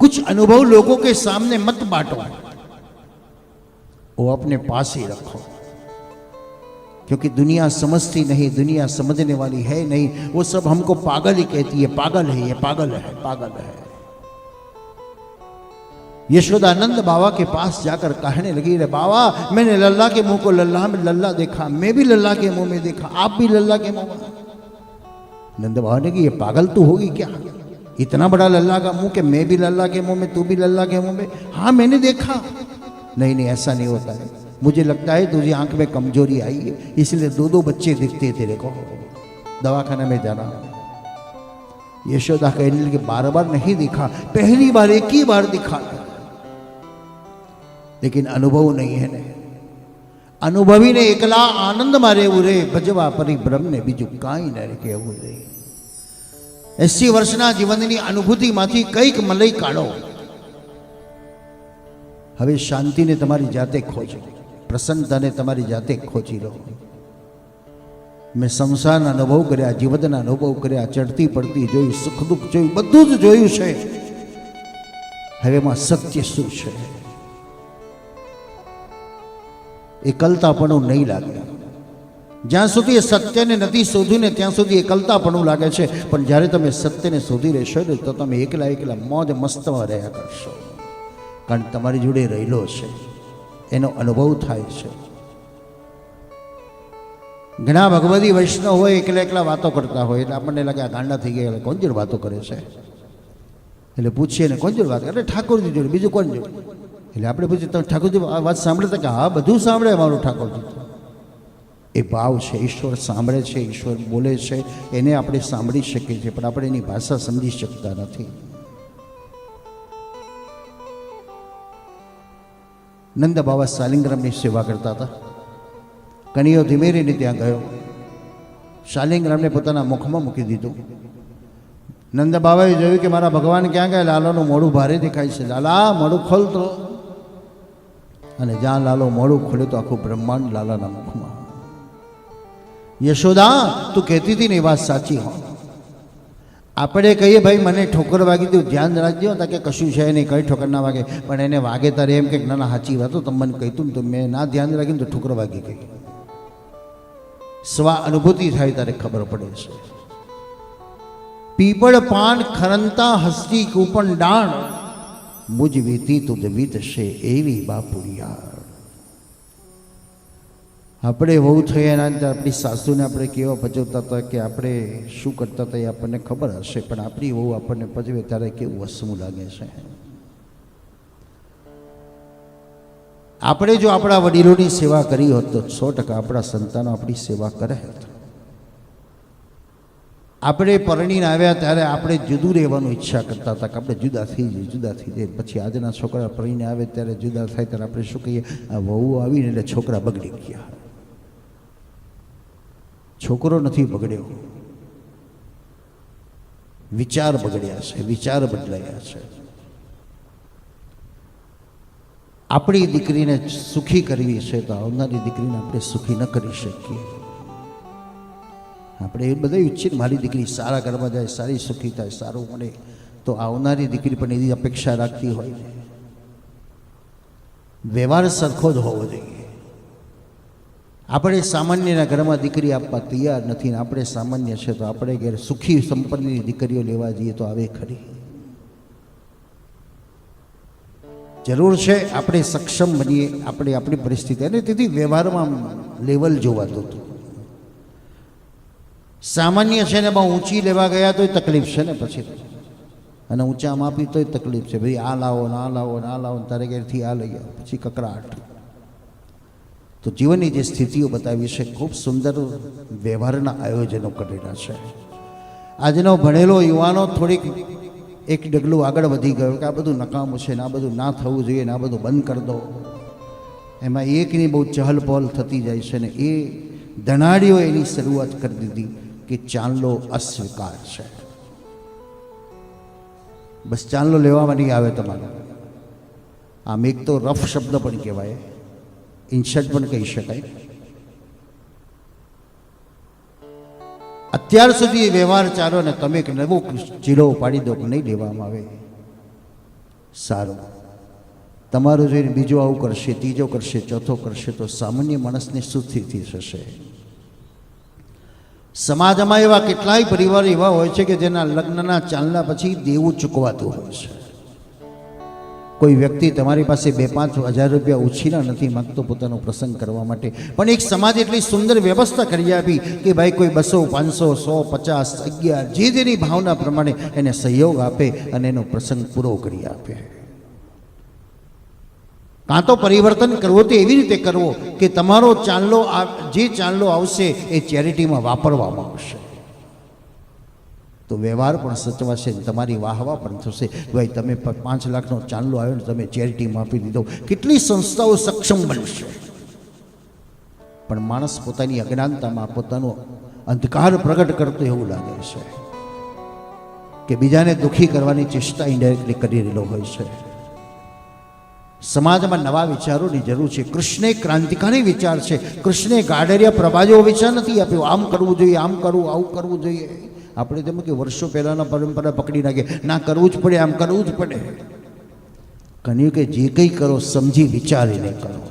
कुछ अनुभव लोगों के सामने मत बांटो। वो अपने पास ही रखो। क्योंकि दुनिया समझती नहीं, दुनिया समझने वाली है नहीं। वो सब हमको पागल ही कहती है, पागल है ये, पागल है पागल है। यशोदानंद बाबा के पास जाकर कहने लगी रे बाबा, मैंने लल्ला के मुँह को लल्ला में लल्ला देखा, मैं भी लल्ला के मुँह में देखा, आप भी लल्ला के मुँह में नंद बाबा ने कि ये पागल तो होगी क्या? इतना बड़ा लल्ला का मुंह कि मैं भी लल्ला के मुंह में तू भी लल्ला के मुंह में हाँ मैंने देखा नहीं नहीं ऐसा नहीं होता है मुझे लगता है तुझे आंख में कमजोरी आई है इसलिए दो दो बच्चे दिखते तेरे को दवाखाना में जाना यशोदा कहने लगी बार बार नहीं दिखा पहली बार एक ही बार दिखा लेकिन अनुभव नहीं है ને અનુભવીને એકલા આનંદમાં રહેવું રે ભજવા પરિભ્રમને બીજું કાંઈ ન કહેવું રે એસી વર્ષના જીવનની અનુભૂતિમાંથી કંઈક મલઈ કાઢો. હવે શાંતિને તમારી જાતે ખોજો. પ્રસન્નતાને તમારી જાતે ખોજી લો. મેં સંસારના અનુભવ કર્યા, જીવનના અનુભવ કર્યા, ચડતી પડતી જોયું સુખ દુઃખ જોયું બધું જ જોયું છે. હવે એમાં સત્ય શું છે? એકલતાપણું નહીં લાગે. જ્યાં સુધી સત્યને નથી શોધ્યું ને ત્યાં સુધી એકલતાપણું લાગે છે. પણ જ્યારે તમે સત્યને શોધી રહેશો ને, તો તમે એકલા એકલા મોજ મસ્તમાં રહ્યા કરશો. કારણ તમારી જોડે રહેલો છે. એનો અનુભવ થાય છે. ઘણા ભગવતી વૈષ્ણવ હોય, એકલા એકલા વાતો કરતા હોય, એટલે આપણને લાગે આ ગાંડા થઈ ગયા કોણ જોડે વાતો કરે છે? એટલે પૂછીએ ને, કોણ જોડે વાત કરે? ઠાકોરજી જોડે, બીજું કોણ જોડે? એટલે આપણે પૂછીએ તમે ઠાકોરજી વાત સાંભળતા કે હા, બધું સાંભળે મારું ઠાકોરજી. એ ભાવ છે, ઈશ્વર સાંભળે છે, ઈશ્વર બોલે છે, એને આપણે સાંભળી શકીએ છીએ, પણ આપણે એની ભાષા સમજી શકતા નથી. નંદ બાબા શાલિંગ્રામની સેવા કરતા હતા. કનિયો ધીમે રહીને ત્યાં ગયો. શાલિંગ્રામને પોતાના મુખમાં મૂકી દીધું. નંદ બાબાએ જોયું કે મારા ભગવાન ક્યાં ગયા? લાલાનું મોડું ભારે દેખાય છે. લાલા મોડું ખોલતો અને જ્યાં લાલો મોડું ખોલ્યું તો આખું બ્રહ્માંડ લાલાના મુખમાં. યશોદા, તું કહેતી હતી ને એ વાત સાચી હો. આપણે કહીએ, ભાઈ, મને ઠોકર વાગી દઉં ધ્યાન રાખજો, તા કે કશું છે નહીં, કઈ ઠોકર ના વાગે. પણ એને વાગે તારે એમ કે, ના ના, સાચી વાત તો તમે મને કહીતું ને તો મેં ના ધ્યાન રાખીને તો ઠોકર વાગી ગઈ. સ્વા અનુભૂતિ થાય તારે ખબર પડે છે. પીપળ પાન ખરંતા હસ્તી કૂપણ ડાણ, મુજ વીતી તુજ વીતશે એવી બાપુરિયા આપણે વહુ થયા એના આપણી સાસુને આપણે કેવા ભજવતા હતા કે આપણે શું કરતા હતા એ આપણને ખબર હશે, પણ આપણી વહુ આપણને ભજવે ત્યારે કેવું વસમું લાગે છે. આપણે જો આપણા વડીલોની સેવા કરી હોત તો સો ટકા આપણા સંતાનો આપણી સેવા કરે હોત. આપણે પરણીને આવ્યા ત્યારે આપણે જુદું રહેવાનું ઈચ્છા કરતા હતા કે આપણે જુદા થઈ જઈએ, જુદા થઈ જઈએ. પછી આજના છોકરા પરણીને આવે ત્યારે જુદા થાય ત્યારે આપણે શું કહીએ? આ વહુ આવીને એટલે છોકરા બગડી ગયા. છોકરો નથી બગડ્યો. વિચાર બગડ્યા છે, વિચાર બદલાયા છે. આપણી દીકરીને સુખી કરવી છે તો આવનારી દીકરીને આપણે સુખી ન કરી શકીએ. આપણે એ બધા ઈચ્છીએ મારી દીકરી સારા ઘરમાં જાય, સારી સુખી થાય, સારું મળે, તો આવનારી દીકરી પણ એની અપેક્ષા રાખતી હોય વ્યવહાર સરખો જ હોવો જોઈએ. આપણે સામાન્યના ઘરમાં દીકરી આપવા તૈયાર નથી ને આપણે સામાન્ય છે તો આપણે ઘેર સુખી સંપન્નની દીકરીઓ લેવા જઈએ તો આવે ખરી. જરૂર છે આપણે સક્ષમ બનીએ, આપણે આપણી પરિસ્થિતિ અને તેથી વ્યવહારમાં લેવલ જોવાતું હતું સામાન્ય છે ને બહુ ઊંચી લેવા ગયા તોય તકલીફ છે ને પછી. અને ઊંચા માપી તોય તકલીફ છે. ભાઈ આ લાવો ને આ લાવો ને આ લાવો ને તારે ઘેરથી આ લઈ આવો, પછી કકડાટ. તો જીવનની જે સ્થિતિઓ બતાવી છે, ખૂબ સુંદર વ્યવહારના આયોજનો કરેલા છે. આજનો ભણેલો યુવાનો થોડીક એક ડગલું આગળ વધી ગયો કે આ બધું નકામું છે ને આ બધું ના થવું જોઈએ ને આ બધું બંધ કરી દો. એમાં એકની બહુ ચહલપહલ થતી જાય છે ને એ ધનાડીઓ એની શરૂઆત કરી દીધી કે ચાંદલો અસ્વીકાર છે. બસ ચાંદલો લેવામાં નહીં આવે તમારે. આમ એક તો રફ શબ્દ પણ કહેવાય. ઇન્સર્ટ પણ કહી શકાય. અત્યાર સુધી વ્યવહાર ચાલો ને તમે એક નવો ચીલો પાડી દો કે નહીં લેવામાં આવે. સારું. તમારું જોઈને બીજો આવું કરશે, ત્રીજો કરશે, ચોથો કરશે, તો સામાન્ય માણસની શું સ્થિતિ થશે. સમાજમાં એવા કેટલાય પરિવાર એવા હોય છે કે જેના લગ્નના ચાલના પછી દેવું ચૂકવાતું હોય છે. કોઈ વ્યક્તિ તમારી પાસે બે પાંચ હજાર રૂપિયા ઉછીના નથી માગતો પોતાનો પ્રસંગ કરવા માટે. પણ એક સમાજ એટલી સુંદર વ્યવસ્થા કરી આપી કે ભાઈ કોઈ બસો, પાંચસો, સો, પચાસ, અગિયાર જે જેની ભાવના પ્રમાણે એને સહયોગ આપે અને એનો પ્રસંગ પૂરો કરી આપે. કાં તો પરિવર્તન કરવો તે એવી રીતે કરવો કે તમારો ચાંદલો જે ચાંદલો આવશે એ ચેરિટીમાં વાપરવામાં આવશે. તો વ્યવહાર પણ સચવાશે તમારી વાહવા પણ થશે. ભાઈ, તમે પાંચ લાખનો ચાંદલો આવ્યો ને તમે ચેરિટીમાં આપી દીધો કેટલી સંસ્થાઓ સક્ષમ બનશે. પણ માણસ પોતાની અજ્ઞાનતામાં પોતાનો અંધકાર પ્રગટ કરતો એવું લાગે છે કે બીજાને દુઃખી કરવાની ચેષ્ટા ઇન્ડાયરેક્ટલી કરી રહેલો હોય છે. સમાજમાં નવા વિચારોની જરૂર છે. કૃષ્ણે ક્રાંતિકારી વિચાર છે. કૃષ્ણે ગાડરિયા પ્રભાજો વિચાર નથી આપ્યો. આમ કરવું જોઈએ, આમ કરવું, આવું કરવું જોઈએ. આપણે તેમ કે વર્ષો પહેલાંના પરંપરા પકડી નાખીએ ના, કરવું જ પડે, આમ કરવું જ પડે. કહ્યું કે, જે કંઈ કરો સમજી વિચારીને કરો.